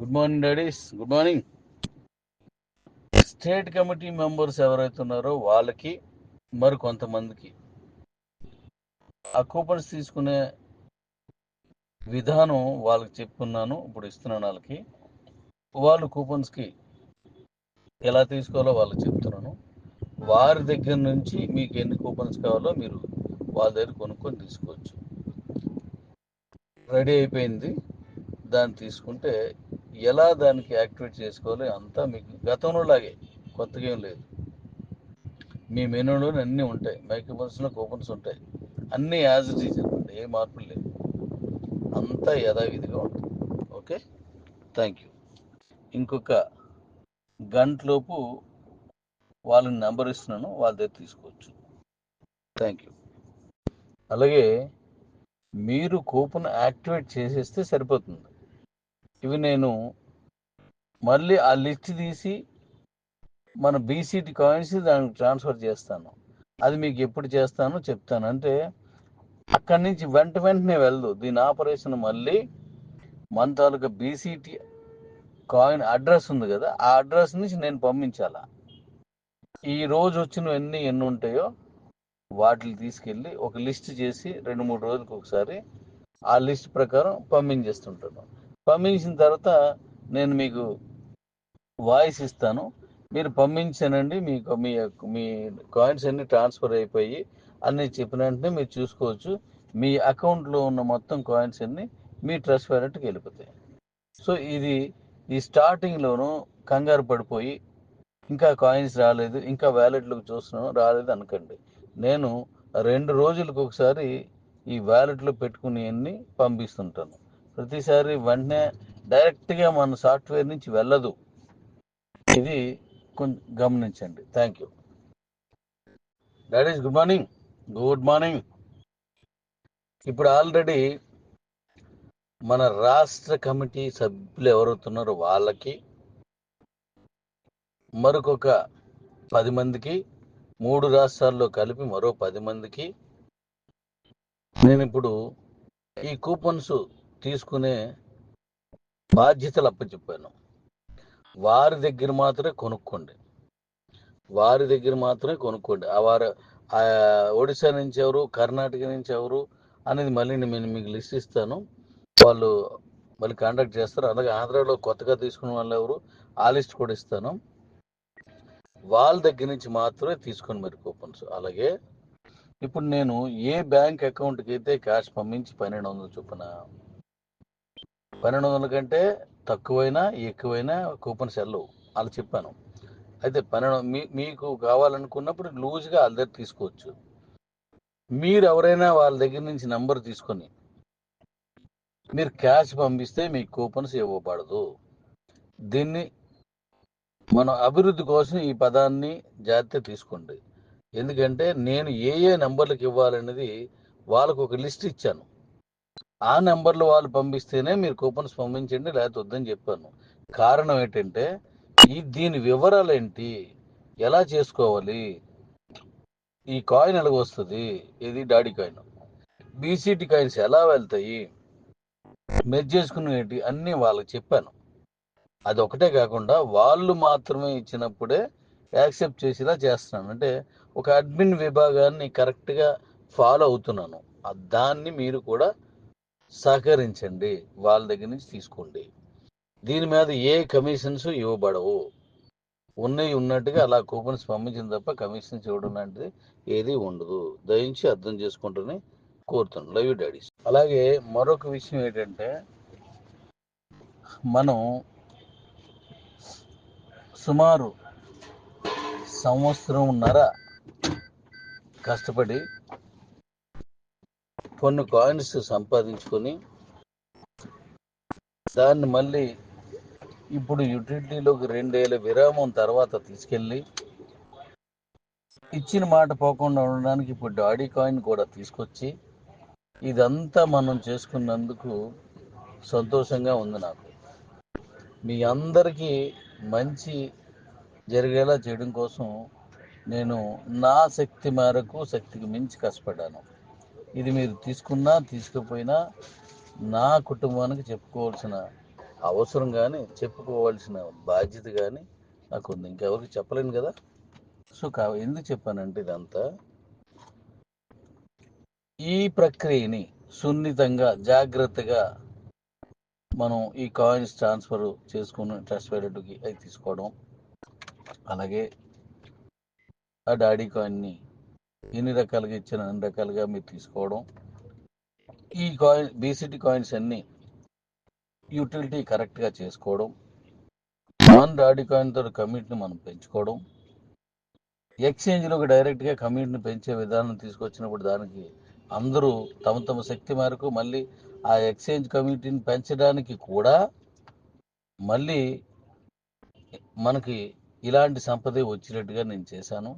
Good morning daddies good morning state committee members ఎవరైతే ఉన్నారో వాళ్ళకి మరి కొంతమందికి. ఆ కూపన్స్ తీసుకునే విధానం వాళ్ళకి చెప్పుకున్నాను ఇప్పుడు ఇస్తున్నాను వాళ్ళకి. వాళ్ళు కూపన్స్కి ఎలా తీసుకోవాలో వాళ్ళకి చెప్తున్నాను. వారి దగ్గర నుంచి మీకు ఎన్ని కూపన్స్ కావాలో మీరు వాళ్ళ దగ్గర కొనుక్కొని తీసుకోవచ్చు. రెడీ అయిపోయింది. దాన్ని తీసుకుంటే ఎలా దానికి యాక్టివేట్ చేసుకోవాలి అంతా మీకు గతంలో లాగే కొత్తగా ఏం లేదు. మీ మెనూలో అన్నీ ఉంటాయి. మైక్రోఫోన్స్లో కూపన్స్ ఉంటాయి. అన్నీ యాజ్ ఇట్ ఈజ్ అనమాట ఏ మార్పులు లేవు. అంతా యథావిధిగా ఉంటుంది. ఓకే? Thank you. ఇంకొక గంటలోపు వాళ్ళని నెంబర్ ఇస్తున్నాను. వాళ్ళ దగ్గర తీసుకోవచ్చు. Thank you. అలాగే మీరు కూపన్ యాక్టివేట్ చేసేస్తే సరిపోతుంది. ఇవి నేను మళ్ళీ ఆ లిస్ట్ తీసి మన బీసీటీ కాయిన్స్ దానికి ట్రాన్స్ఫర్ చేస్తాను. అది మీకు ఎప్పుడు చేస్తానో చెప్తాను. అంటే అక్కడి నుంచి వెంట వెంటనే వెళ్ళదు దీని ఆపరేషన్ మళ్ళీ మన తాలూకా బీసీటీ కాయిన్ అడ్రస్ ఉంది కదా ఆ అడ్రస్ నుంచి నేను పంపించాలా. ఈ రోజు వచ్చినవన్నీ ఎన్ని ఉంటాయో వాటిని తీసుకెళ్ళి ఒక లిస్ట్ చేసి రెండు మూడు రోజులకు ఒకసారి ఆ లిస్ట్ ప్రకారం పంపించేస్తుంటాను. పంపించిన తర్వాత నేను మీకు వాయిస్ ఇస్తాను. మీరు పంపించానండి మీకు మీ మీ కాయిన్స్ అన్ని ట్రాన్స్ఫర్ అయిపోయి అన్ని చెప్పిన వెంటనే మీరు చూసుకోవచ్చు. మీ అకౌంట్లో ఉన్న మొత్తం కాయిన్స్ అన్ని మీ ట్రస్ట్ వ్యాలెట్కి వెళ్ళిపోతాయి. సో ఇది ఈ స్టార్టింగ్లోనూ కంగారు పడిపోయి ఇంకా కాయిన్స్ రాలేదు ఇంకా వ్యాలెట్లకు చూస్తున్నాను రాలేదు అనకండి. నేను రెండు రోజులకు ఒకసారి ఈ వ్యాలెట్లో పెట్టుకుని అన్ని పంపిస్తుంటాను. ప్రతిసారి వెంటనే డైరెక్ట్గా మన సాఫ్ట్వేర్ నుంచి వెళ్ళదు. ఇది కొంచెం గమనించండి. Thank you daddies good morning good morning ఇప్పుడు ఆల్రెడీ మన రాష్ట్ర కమిటీ సభ్యులు ఎవరవుతున్నారో వాళ్ళకి మరొక పది మందికి మూడు రాష్ట్రాల్లో కలిపి మరో పది మందికి నేను ఇప్పుడు ఈ కూపన్స్ తీసుకునే బాధ్యతలు అప్పచెప్పాను. వారి దగ్గర మాత్రమే కొనుక్కోండి. వారి దగ్గర మాత్రమే కొనుక్కోండి. ఆ వారు ఆ ఒడిశా నుంచి ఎవరు కర్ణాటక నుంచి ఎవరు అనేది మళ్ళీ నేను మీకు లిస్ట్ ఇస్తాను. వాళ్ళు మళ్ళీ కాంటాక్ట్ చేస్తారు. అలాగే ఆంధ్రాలో కొత్తగా తీసుకున్న వాళ్ళు ఎవరు ఆ లిస్ట్ కూడా ఇస్తాను. వాళ్ళ దగ్గర నుంచి మాత్రమే తీసుకోండి మరి కూపన్స్. అలాగే ఇప్పుడు నేను ఏ బ్యాంక్ అకౌంట్కి అయితే క్యాష్ పంపించి పన్నెండు వందలు చొప్పున పన్నెండు వందల కంటే తక్కువైనా ఎక్కువైనా కూపన్స్ వెళ్ళవు అలా చెప్పాను. అయితే పన్నెండు మీ మీకు కావాలనుకున్నప్పుడు లూజ్గా వాళ్ళ దగ్గర తీసుకోవచ్చు. మీరు ఎవరైనా వాళ్ళ దగ్గర నుంచి నంబర్ తీసుకొని మీరు క్యాష్ పంపిస్తే మీకు కూపన్స్ ఇవ్వబడదు. దీన్ని మన అభివృద్ధి కోసం ఈ పదాన్ని జాగ్రత్త తీసుకోండి. ఎందుకంటే నేను ఏ ఏ నెంబర్లకు ఇవ్వాలనేది వాళ్ళకు ఒక లిస్ట్ ఇచ్చాను. ఆ నెంబర్లు వాళ్ళు పంపిస్తేనే మీరు కూపన్స్ పంపించండి లేకపోతే వద్దని చెప్పాను. కారణం ఏంటంటే ఈ దీని వివరాలు ఏంటి? ఎలా చేసుకోవాలి? ఈ కాయిన్ ఎలా వస్తుంది ఇది డాడీ కాయిన్. బీసీటీ కాయిన్స్ ఎలా వెళ్తాయి? మెర్జ్ ఏంటి? అన్నీ వాళ్ళకి చెప్పాను. అది ఒకటే కాకుండా వాళ్ళు మాత్రమే ఇచ్చినప్పుడే యాక్సెప్ట్ చేసేలా చేస్తున్నాను. అంటే ఒక అడ్మిన్ విభాగాన్ని కరెక్ట్గా ఫాలో అవుతున్నాను. దాన్ని మీరు కూడా సహకరించండి వాళ్ళ దగ్గర నుంచి తీసుకోండి. దీని మీద ఏ కమిషన్స్ ఇవ్వబడవు. ఉన్నాయి ఉన్నట్టుగా అలా కూపన్స్ పంపించిన తప్ప కమిషన్స్ ఇవ్వడం లాంటిది ఏది ఉండదు. దయించి అర్థం చేసుకుంటూనే కోరుతున్నాను. Love you daddies. అలాగే మరొక విషయం ఏంటంటే మనం సుమారు సంవత్సరంన్నర కష్టపడి కొన్ని కాయిన్స్ సంపాదించుకొని దాన్ని మళ్ళీ ఇప్పుడు యూటిలిటీలోకి రెండేళ్ళ విరామం తర్వాత తీసుకెళ్ళి ఇచ్చిన మాట పోకుండా ఉండడానికి ఇప్పుడు డాడీ కాయిన్ కూడా తీసుకొచ్చి ఇదంతా మనం చేసుకున్నందుకు సంతోషంగా ఉంది నాకు. మీ అందరికీ మంచి జరిగేలా చేయడం కోసం నేను నా శక్తి మేరకు శక్తికి మించి కష్టపడ్డాను. ఇది మీరు తీసుకున్నా తీసుకుపోయినా నా కుటుంబానికి చెప్పుకోవాల్సిన అవసరం కానీ చెప్పుకోవాల్సిన బాధ్యత కానీ నాకు ఉంది. ఇంకెవరికి చెప్పలేను కదా? సో కా ఎందుకు చెప్పానంటే ఇదంతా? ఈ ప్రక్రియని సున్నితంగా జాగ్రత్తగా మనం ఈ కాయిన్స్ ట్రాన్స్ఫర్ చేసుకుని ట్రస్ట్ వ్యాలెట్కి అవి తీసుకోవడం. అలాగే ఆ డాడీ కాయిన్ని ఎన్ని రకాలుగా ఇచ్చిన అన్ని రకాలుగా మీరు తీసుకోవడం. ఈ కాయిన్ బీసీటీ కాయిన్స్ అన్ని యూటిలిటీ కరెక్ట్గా చేసుకోవడం. నాన్ డాడీ కాయిన్తో కమిట్ని మనం పెంచుకోవడం. ఎక్స్చేంజ్లో డైరెక్ట్గా కమిట్ని పెంచే విధానం తీసుకొచ్చినప్పుడు దానికి అందరూ తమ తమ శక్తి మేరకు మళ్ళీ ఆ ఎక్స్చేంజ్ కమిటీని పెంచడానికి కూడా మళ్ళీ మనకి ఇలాంటి సంపద వచ్చినట్టుగా నేను చేశాను.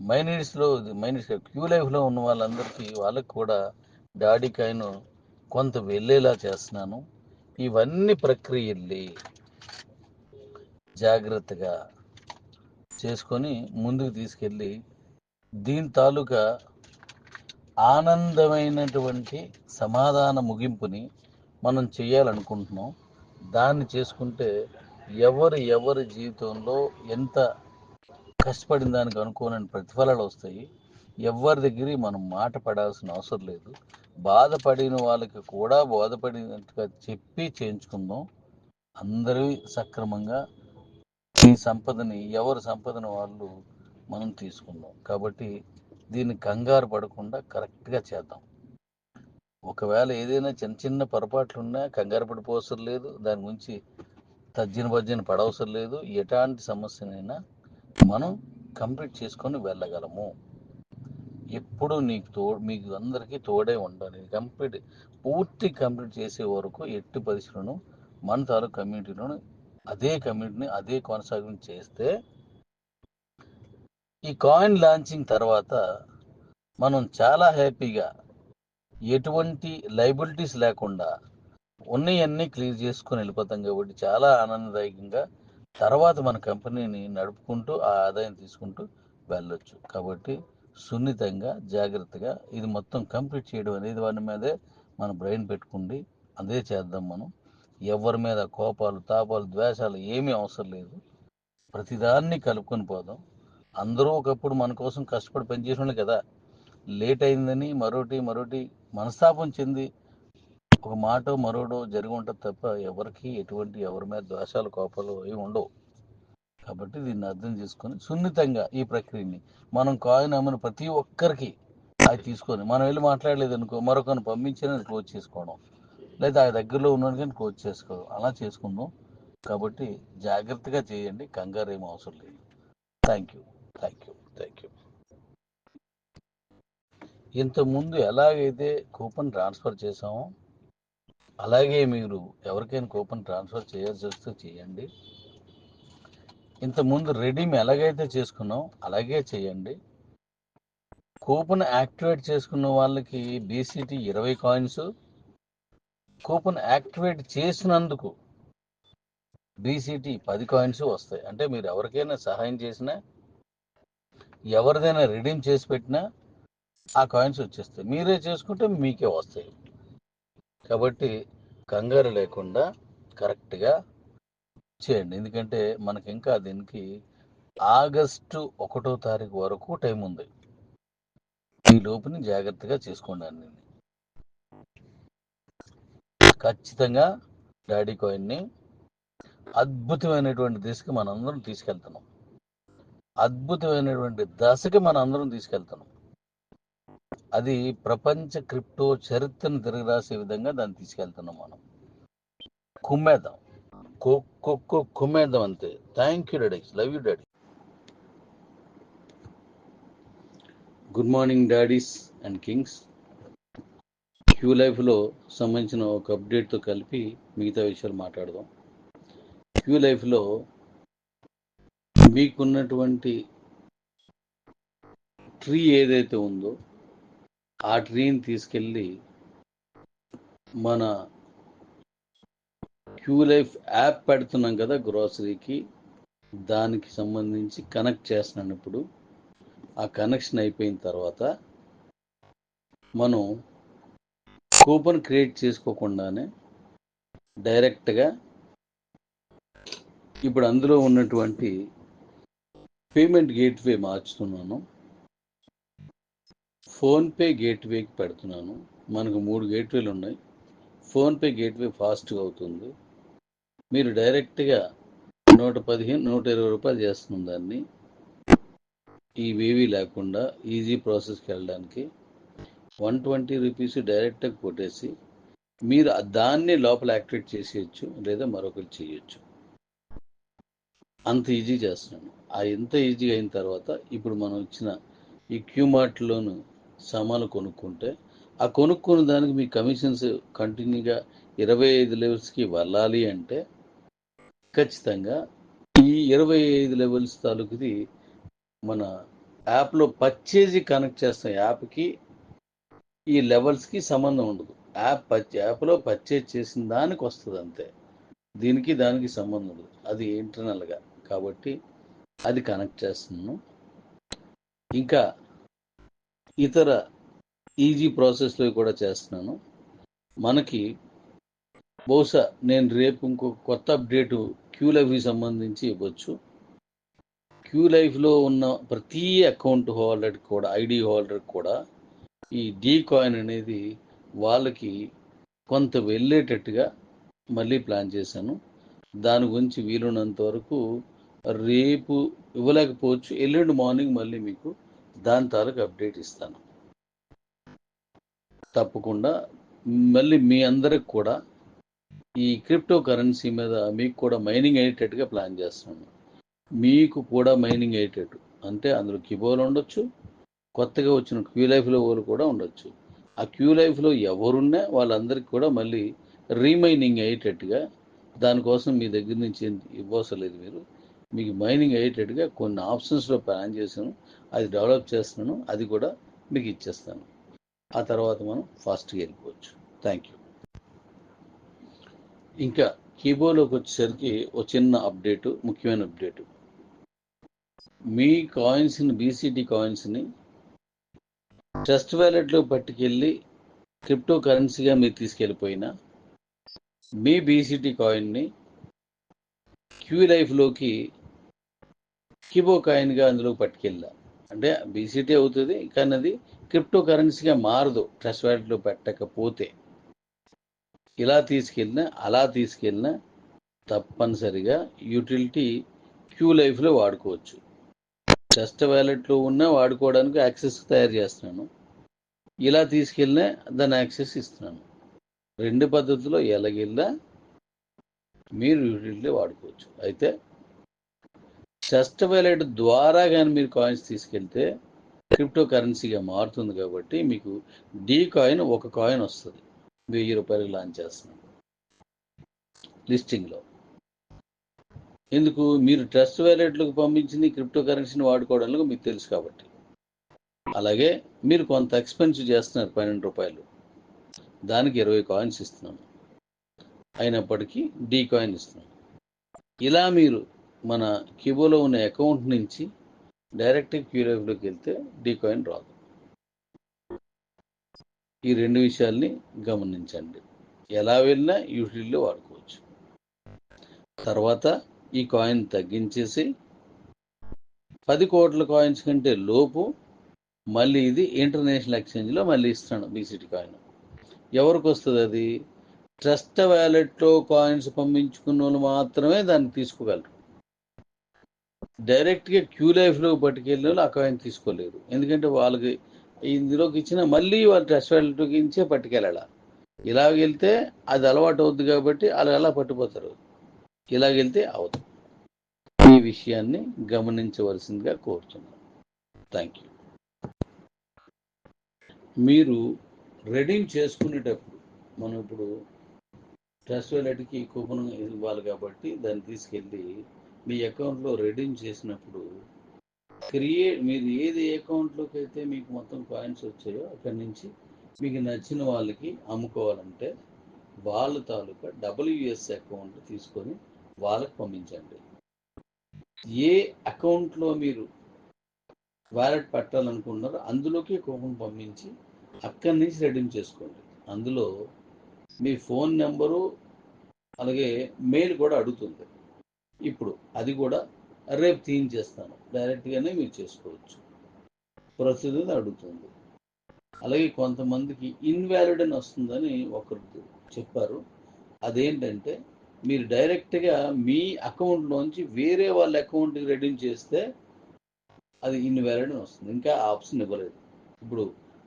మైనిట్స్లో మైనిట్స్ క్యూ లైఫ్లో ఉన్న వాళ్ళందరికీ వాళ్ళకి కూడా డాడీ కాయను కొంత వెళ్ళేలా చేస్తున్నాను. ఇవన్నీ ప్రక్రియల్ని జాగ్రత్తగా చేసుకొని ముందుకు తీసుకెళ్ళి దీని తాలూకా ఆనందమైనటువంటి సమాధాన ముగింపుని మనం చేయాలనుకుంటున్నాం. దాన్ని చేసుకుంటే ఎవరు ఎవరి జీవితంలో ఎంత కష్టపడిన దానికి అనుకోనని ప్రతిఫలాలు వస్తాయి. ఎవరి దగ్గర మనం మాట పడాల్సిన అవసరం లేదు. బాధపడిన వాళ్ళకి కూడా బాధపడినట్టుగా చెప్పి చేయించుకుందాం. అందరూ సక్రమంగా ఈ సంపదని ఎవరి సంపదను వాళ్ళు మనం తీసుకుందాం. కాబట్టి దీన్ని కంగారు పడకుండా కరెక్ట్గా చేద్దాం. ఒకవేళ ఏదైనా చిన్న చిన్న పొరపాట్లు ఉన్నా కంగారు పడిపోవసరం లేదు. దాని గురించి తజ్జిన భర్జన పడవసరం లేదు. ఎలాంటి సమస్యనైనా మనం కంప్లీట్ చేసుకొని వెళ్ళగలము. ఎప్పుడు నీకు తో మీకు అందరికీ తోడే ఉండాలి. కంప్లీట్ పూర్తి కంప్లీట్ చేసే వరకు ఎట్టి పరిస్థితులను మన తాలూకు కమ్యూనిటీలోను అదే కమ్యూనిటీని అదే కొనసాగింపు చేస్తే ఈ కాయిన్ లాంచింగ్ తర్వాత మనం చాలా హ్యాపీగా ఎటువంటి లైబిలిటీస్ లేకుండా ఉన్నవన్నీ క్లియర్ చేసుకొని వెళ్ళిపోతాం కాబట్టి చాలా ఆనందదాయకంగా తర్వాత మన కంపెనీని నడుపుకుంటూ ఆ ఆదాయం తీసుకుంటూ వెళ్ళొచ్చు. కాబట్టి సున్నితంగా జాగ్రత్తగా ఇది మొత్తం కంప్లీట్ చేయడం అనేది వాటి మీదే మన బ్రెయిన్ పెట్టుకుండి అదే చేద్దాం మనం. ఎవరి మీద కోపాలు తాపాలు ద్వేషాలు ఏమీ అవసరం లేదు. ప్రతిదాన్ని కలుపుకొని పోదాం. అందరూ ఒకప్పుడు మన కోసం కష్టపడి పనిచేసిన కదా. లేట్ అయిందని మరోటి మరోటి మనస్తాపం చెంది ఒక మాట మరోడో జరిగి ఉంటుంది తప్ప ఎవరికి ఎటువంటి ఎవరి మీద దోషాలు కోపాలు ఏమి ఉండవు. కాబట్టి దీన్ని అర్థం చేసుకొని సున్నితంగా ఈ ప్రక్రియని మనం కాయిన్ అమ్మిన ప్రతి ఒక్కరికి అది తీసుకొని మనం వెళ్ళి మాట్లాడలేదు అనుకో మరొకరిని పంపించిన క్లోజ్ చేసుకోవడం. లేదా ఆ దగ్గరలో ఉన్నాడు కానీ క్లోజ్ చేసుకోవడం అలా చేసుకుందాం. కాబట్టి జాగ్రత్తగా చేయండి. కంగారు ఏం అవసరం లేదు. Thank you thank you thank you ఇంతకుముందు ఎలాగైతే కూపన్ ట్రాన్స్ఫర్ చేసామో అలాగే మీరు ఎవరికైనా కూపన్ ట్రాన్స్ఫర్ చేయాల్సి వస్తే చేయండి ఇంతకుముందు రెడీమ్ ఎలాగైతే చేసుకున్నాం అలాగే చేయండి. కూపన్ యాక్టివేట్ చేసుకున్న వాళ్ళకి బీసీటీ ఇరవై కాయిన్స్. కూపన్ యాక్టివేట్ చేసినందుకు బీసీటీ పది కాయిన్స్ వస్తాయి. అంటే మీరు ఎవరికైనా సహాయం చేసినా ఎవరిదైనా రిడీమ్ చేసి పెట్టినా ఆ కాయిన్స్ వచ్చేస్తాయి. మీరే చేసుకుంటే మీకే వస్తాయి. కాబట్టి కంగారు లేకుండా కరెక్ట్గా చేయండి. ఎందుకంటే మనకి ఇంకా దీనికి ఆగస్టు ఒకటో తారీఖు వరకు టైం ఉంది. ఈ లోపుని జాగ్రత్తగా చేసుకోండి అన్ని ఖచ్చితంగా డాడీ కాయిన్ని అద్భుతమైనటువంటి దిశకి మనందరం తీసుకెళ్తున్నాం. అద్భుతమైనటువంటి దశకి మన అందరం తీసుకెళ్తున్నాం. అది ప్రపంచ క్రిప్టో చరిత్రను తిరగరాసే విధంగా దాన్ని తీసుకెళ్తున్నాం మనం. కుమ్మేద్దాం. కుక్కు కుమ్మేద్దాం అంతే. Thank you daddy love you daddy good morning daddies and Kings Q లైఫ్లో సంబంధించిన ఒక అప్డేట్తో కలిపి మిగతా విషయాలు మాట్లాడదాం. క్యూ లైఫ్లో మీకున్నటువంటి ట్రీ ఏదైతే ఉందో ఆ ట్రీని తీసుకెళ్ళి మన క్యూ లైఫ్ యాప్ పెడుతున్నాం కదా గ్రోసరీకి దానికి సంబంధించి కనెక్ట్ చేస్తున్నాను ఇప్పుడు. ఆ కనెక్షన్ అయిపోయిన తర్వాత మనం కూపన్ క్రియేట్ చేసుకోకుండానే డైరెక్ట్గా ఇప్పుడు అందులో ఉన్నటువంటి పేమెంట్ గేట్వే మార్చుతున్నాను. ఫోన్పే గేట్వేకి పెడుతున్నాను. మనకు మూడు గేట్వేలు ఉన్నాయి. ఫోన్పే గేట్వే ఫాస్ట్గా అవుతుంది. మీరు డైరెక్ట్గా నూట పదిహేను నూట ఇరవై రూపాయలు చేస్తుంది దాన్ని ఇవేవి లేకుండా ఈజీ ప్రాసెస్కి వెళ్ళడానికి వన్ ట్వంటీ రూపీస్ డైరెక్ట్గా కొట్టేసి మీరు దాన్ని లోపల యాక్టివేట్ చేసేయచ్చు లేదా మరొకరు చేయొచ్చు. అంత ఈజీ చేస్తున్నాను. ఆ ఎంత ఈజీ అయిన తర్వాత ఇప్పుడు మనం ఇచ్చిన ఈ క్యూమార్ట్లోను సామాన్లు కొనుక్కుంటే ఆ కొనుక్కున్న దానికి మీ కమిషన్స్ కంటిన్యూగా ఇరవై ఐదు లెవెల్స్కి వెళ్ళాలి అంటే ఖచ్చితంగా ఈ ఇరవై ఐదు లెవెల్స్ తాలూకుది మన యాప్లో పర్చేజ్ కనెక్ట్ చేస్తాం యాప్కి ఈ లెవెల్స్కి సంబంధం ఉండదు. యాప్ పర్చే యాప్లో పర్చేజ్ చేసిన దానికి వస్తుంది అంతే. దీనికి దానికి సంబంధం ఉండదు. అది ఇంటర్నల్గా కాబట్టి అది కనెక్ట్ చేస్తున్నాను ఇంకా ఇతర ఈజీ ప్రాసెస్లో కూడా చేస్తున్నాను. మనకి బహుశా నేను రేపు ఇంకో కొత్త అప్డేటు క్యూ లైఫ్కి సంబంధించి ఇవ్వచ్చు. క్యూ లైఫ్లో ఉన్న ప్రతి అకౌంట్ హోల్డర్ కూడా ఐడి హోల్డర్ కూడా ఈ డీ కాయిన్ అనేది వాళ్ళకి కొంత వెళ్ళేటట్టుగా మళ్ళీ ప్లాన్ చేశాను. దాని గురించి వీలున్నంత వరకు రేపు ఇవ్వలేకపోవచ్చు. ఎల్లుండి మార్నింగ్ మళ్ళీ మీకు దాని తాలూకు అప్డేట్ ఇస్తాను. తప్పకుండా మళ్ళీ మీ అందరికి కూడా ఈ క్రిప్టో కరెన్సీ మీద మీకు కూడా మైనింగ్ అయ్యేటట్టుగా ప్లాన్ చేస్తున్నాను మీకు కూడా మైనింగ్ అయ్యేటట్టు. అంటే అందులో కిబోలు ఉండొచ్చు కొత్తగా వచ్చిన క్యూ లైఫ్లో వాళ్ళు కూడా ఉండొచ్చు. ఆ క్యూ లైఫ్లో ఎవరున్నా వాళ్ళందరికీ కూడా మళ్ళీ రీమైనింగ్ అయ్యేటట్టుగా దానికోసం మీ దగ్గర నుంచి ఇవ్వవసరం మీరు. మీకు మైనింగ్ అయ్యేటట్టుగా కొన్ని ఆప్షన్స్లో ప్లాన్ చేశాను. అది డెవలప్ చేస్తున్నాను. అది కూడా మీకు ఇచ్చేస్తాను. ఆ తర్వాత మనం ఫాస్ట్గా వెళ్ళిపోవచ్చు. థ్యాంక్ యూ ఇంకా కీబోర్డ్లోకి వచ్చేసరికి ఒక చిన్న అప్డేటు ముఖ్యమైన అప్డేటు మీ కాయిన్స్ని బీసీటీ కాయిన్స్ని ట్రస్ట్ వ్యాలెట్లో పట్టుకెళ్ళి క్రిప్టో కరెన్సీగా మీరు తీసుకెళ్ళిపోయినా మీ బీసీటీ కాయిన్ని క్యూ లైఫ్లోకి కిబో కాయిన్గా అందులో పట్టుకెళ్ళా. అంటే బీసీటీ అవుతుంది కానీ అది క్రిప్టో కరెన్సీగా మారదు ట్రస్ట్ వ్యాలెట్లో పెట్టకపోతే. ఇలా తీసుకెళ్ళినా అలా తీసుకెళ్ళినా తప్పనిసరిగా యూటిలిటీ క్యూ లైఫ్లో వాడుకోవచ్చు. ట్రస్ట్ వ్యాలెట్లో ఉన్న వాడుకోవడానికి యాక్సెస్ తయారు చేస్తున్నాను. ఇలా తీసుకెళ్ళినా దాని యాక్సెస్ ఇస్తున్నాను. రెండు పద్ధతుల్లో ఎలాగెళ్ళా మీరు యూటిలిటీ వాడుకోవచ్చు. అయితే ట్రస్ట్ వ్యాలెట్ ద్వారా కానీ మీరు కాయిన్స్ తీసుకెళ్తే క్రిప్టో కరెన్సీగా మారుతుంది కాబట్టి మీకు డీ కాయిన్ ఒక కాయిన్ వస్తుంది. వెయ్యి రూపాయలకు లాంచ్ చేస్తున్నాం. లిస్టింగ్లో ఎందుకు? మీరు ట్రస్ట్ వ్యాలెట్లకు పంపించింది క్రిప్టో కరెన్సీని వాడుకోవడానికి మీకు తెలుసు కాబట్టి. అలాగే మీరు కొంత ఎక్స్పెన్స్ చేస్తున్నారు పన్నెండు రూపాయలు. దానికి ఇరవై కాయిన్స్ ఇస్తున్నాను అయినప్పటికీ డీ కాయిన్ ఇస్తున్నాను ఇలా మీరు మన క్యూబోలో ఉన్న అకౌంట్ నుంచి డైరెక్ట్ క్యూరేవ్లోకి వెళ్తే డీ కాయిన్ రాదు. ఈ రెండు విషయాల్ని గమనించండి. ఎలా వెళ్ళినా యూటిలిటీలో వాడుకోవచ్చు. తర్వాత ఈ కాయిన్ తగ్గించేసి పది కోట్ల కాయిన్స్ కంటే లోపు మళ్ళీ ఇది ఇంటర్నేషనల్ ఎక్స్చేంజ్లో మళ్ళీ ఇస్తాను బీసీటీ కాయిన్ ఎవరికి వస్తుంది అది? ట్రస్ట్ వ్యాలెట్లో కాయిన్స్ పంపించుకున్న వాళ్ళు మాత్రమే దాన్ని తీసుకోగలరు. డైరెక్ట్గా క్యూ లైఫ్లో పట్టుకెళ్ళిన వాళ్ళు అకాయం తీసుకోలేరు. ఎందుకంటే వాళ్ళకి ఇందులోకి ఇచ్చిన మళ్ళీ వాళ్ళు టెస్ట్ వాళ్ళకి ఇచ్చే పట్టుకెళ్ళాల. ఇలాగ వెళ్తే అది అలవాటు అవుద్ది కాబట్టి అలా అలా పట్టుపోతారు. ఇలాగ వెళ్తే అవదు. ఈ విషయాన్ని గమనించవలసిందిగా కోరుతున్నాను థ్యాంక్ యూ. మీరు రెడీమ్ చేసుకునేటప్పుడు మనం ఇప్పుడు ట్రస్ట్ వ్యాలెట్కి కూపన్ ఇవ్వాలి కాబట్టి దాన్ని తీసుకెళ్ళి మీ అకౌంట్లో రెడీమ్ చేసినప్పుడు క్రియేట్ మీరు ఏది అకౌంట్లోకి అయితే మీకు మొత్తం కాయిన్స్ వచ్చాయో అక్కడి నుంచి మీకు నచ్చిన వాళ్ళకి అమ్ముకోవాలంటే వాళ్ళ తాలూకా డబ్ల్యూఎస్ అకౌంట్ తీసుకొని వాళ్ళకి పంపించండి. ఏ అకౌంట్లో మీరు వ్యాలెట్ పెట్టాలనుకున్నారో అందులోకి కూపన్ పంపించి అక్కడి నుంచి రెడీమ్ చేసుకోండి. అందులో మీ ఫోన్ నెంబరు అలాగే మెయిల్ కూడా అడుగుతుంది. ఇప్పుడు అది కూడా రేపు తీయించేస్తాను డైరెక్ట్గానే మీరు చేసుకోవచ్చు. ప్రొసీజర్ అడుగుతుంది. అలాగే కొంతమందికి ఇన్వాలిడ్ అని వస్తుందని ఒకరు చెప్పారు. అదేంటంటే మీరు డైరెక్ట్గా మీ అకౌంట్లోంచి వేరే వాళ్ళ అకౌంట్కి రెడీమ్ చేస్తే అది ఇన్వాలిడ్ అని వస్తుంది. ఇంకా ఆప్షన్ ఇవ్వలేదు. ఇప్పుడు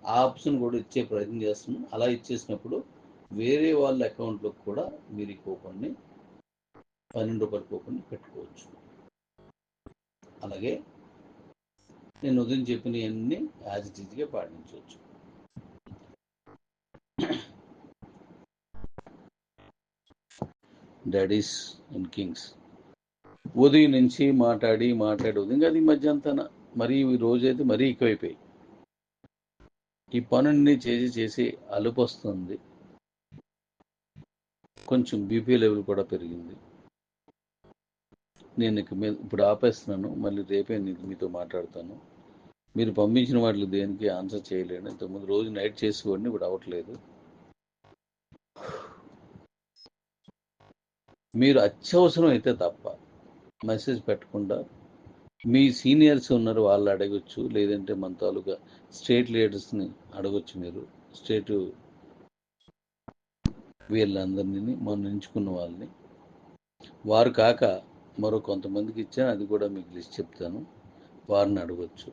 ఆ ఆప్షన్ కూడా ఇచ్చే ప్రయత్నం చేస్తున్నాం. అలా ఇచ్చేసినప్పుడు వేరే వాళ్ళ అకౌంట్లోకి కూడా మీరు ఈ కూపన్ని పన్నెండు పట్టుకోకుండా పెట్టుకోవచ్చు. అలాగే నేను ఉదయం చెప్పినవన్నీ యాజ్ ఇట్ ఈజ్గా పాటించవచ్చు. డాడీస్ అండ్ కింగ్స్ ఉదయం నుంచి మాట్లాడి మాట్లాడి ఉదయం అది ఈ మధ్య అంతా మరీ ఈ రోజైతే మరీ ఎక్కువైపోయాయి. ఈ పనుని చేసి చేసి అలుపు వస్తుంది కొంచెం బీపీ లెవెల్ కూడా పెరిగింది. నేను ఇక మీద ఇప్పుడు ఆపేస్తున్నాను మళ్ళీ రేపే నీకు మీతో మాట్లాడతాను. మీరు పంపించిన వాటికి దేనికి ఆన్సర్ చేయలేను. ఇంతకుముందు రోజు నైట్ చేసేవాడిని ఇప్పుడు అవ్వట్లేదు. మీరు అత్యవసరం అయితే తప్ప మెసేజ్ పెట్టకుండా మీ సీనియర్స్ ఉన్నారు వాళ్ళు అడగచ్చు లేదంటే మన తాలూకా స్టేట్ లీడర్స్ని అడగచ్చు మీరు. స్టేట్ వీళ్ళందరినీ మనం ఎంచుకున్న వాళ్ళని. వారు కాక మరో కొంతమందికి ఇచ్చాను అది కూడా మీకు లిస్ట్ చెప్తాను. వారిని అడగచ్చు.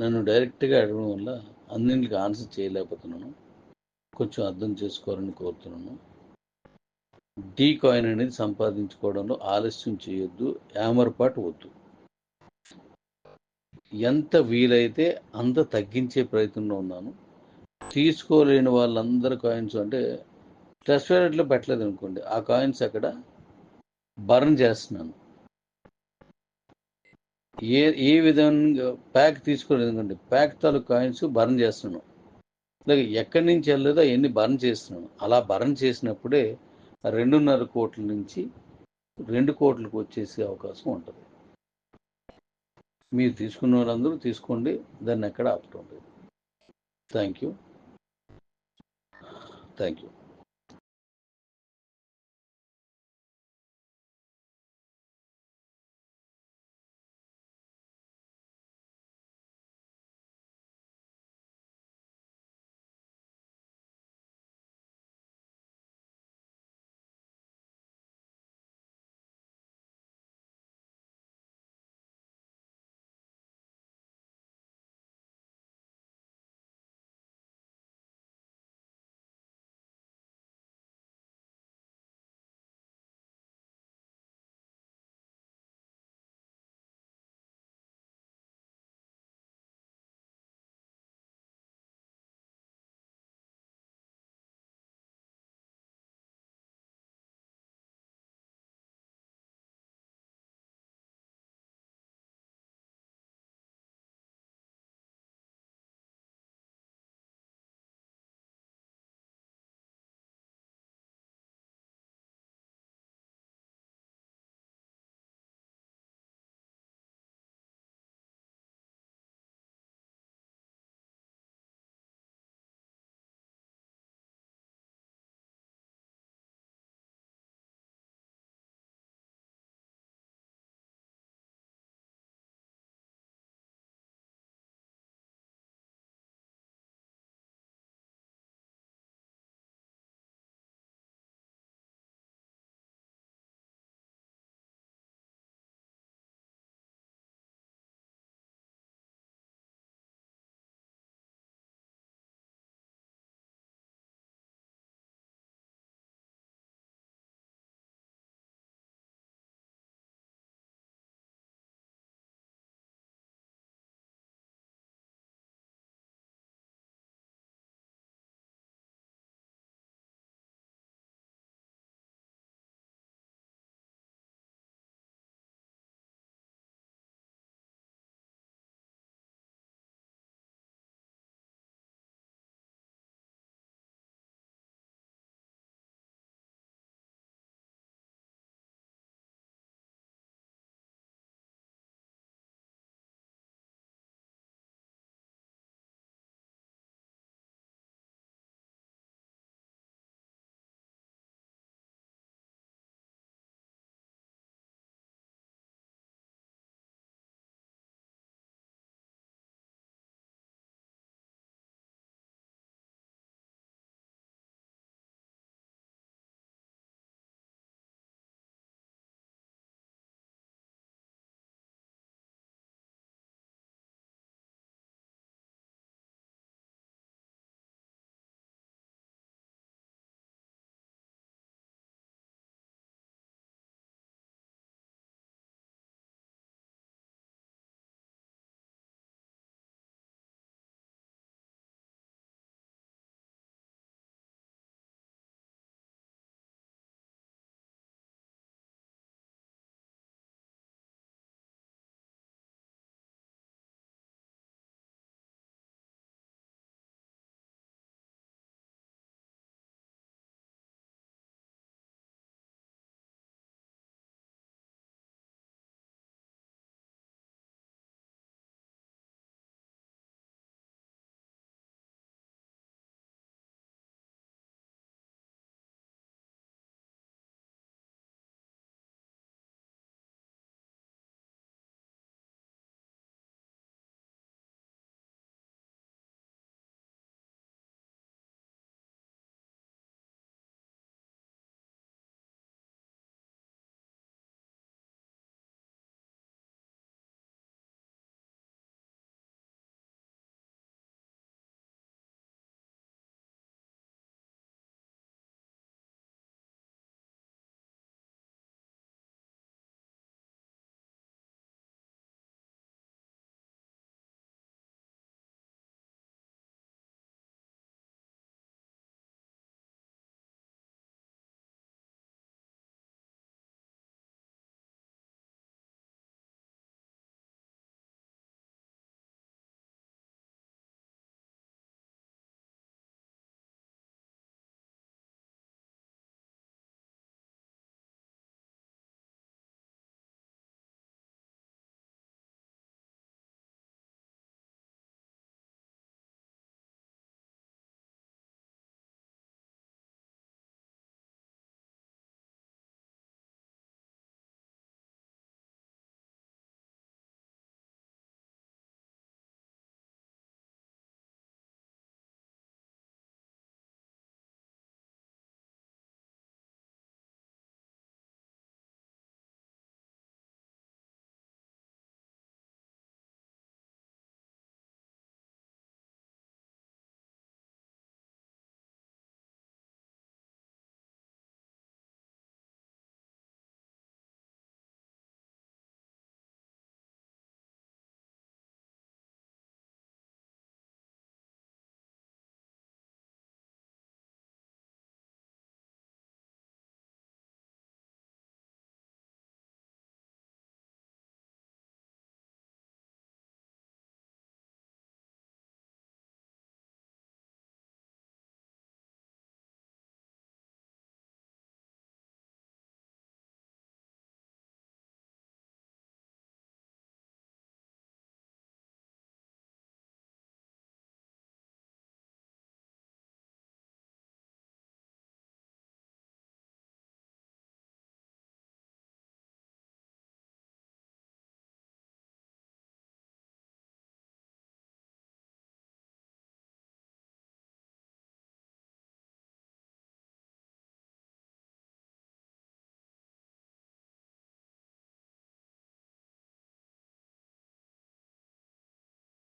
నన్ను డైరెక్ట్గా అడగడం వల్ల అన్నింటికి ఆన్సర్ చేయలేకపోతున్నాను. కొంచెం అర్థం చేసుకోవాలని కోరుతున్నాను. డీ కాయిన్ అనేది సంపాదించుకోవడంలో ఆలస్యం చేయొద్దు యామర్పాటు వద్దు. ఎంత వీలైతే అంత తగ్గించే ప్రయత్నంలో ఉన్నాను. తీసుకోలేని వాళ్ళందరి కాయిన్స్ అంటే ట్రస్ట్ వ్యాలెట్లో పెట్టలేదు అనుకోండి ఆ కాయిన్స్ అక్కడ బర్న్ చేస్తున్నాను. ఏ ఏ విధంగా ప్యాక్ తీసుకోలేదు ఎందుకంటే ప్యాక్ తాలూ కాయిన్స్ బర్న్ చేస్తున్నాను. లేక ఎక్కడి నుంచి వెళ్ళలేదో అవన్నీ బర్న్ చేస్తున్నాను. అలా బర్న్ చేసినప్పుడే రెండున్నర కోట్ల నుంచి రెండు కోట్లకు వచ్చేసే అవకాశం ఉంటుంది. మీరు తీసుకున్న వాళ్ళందరూ తీసుకోండి. దాన్ని ఎక్కడ ఆపటం లేదు థ్యాంక్ యూ థ్యాంక్ యూ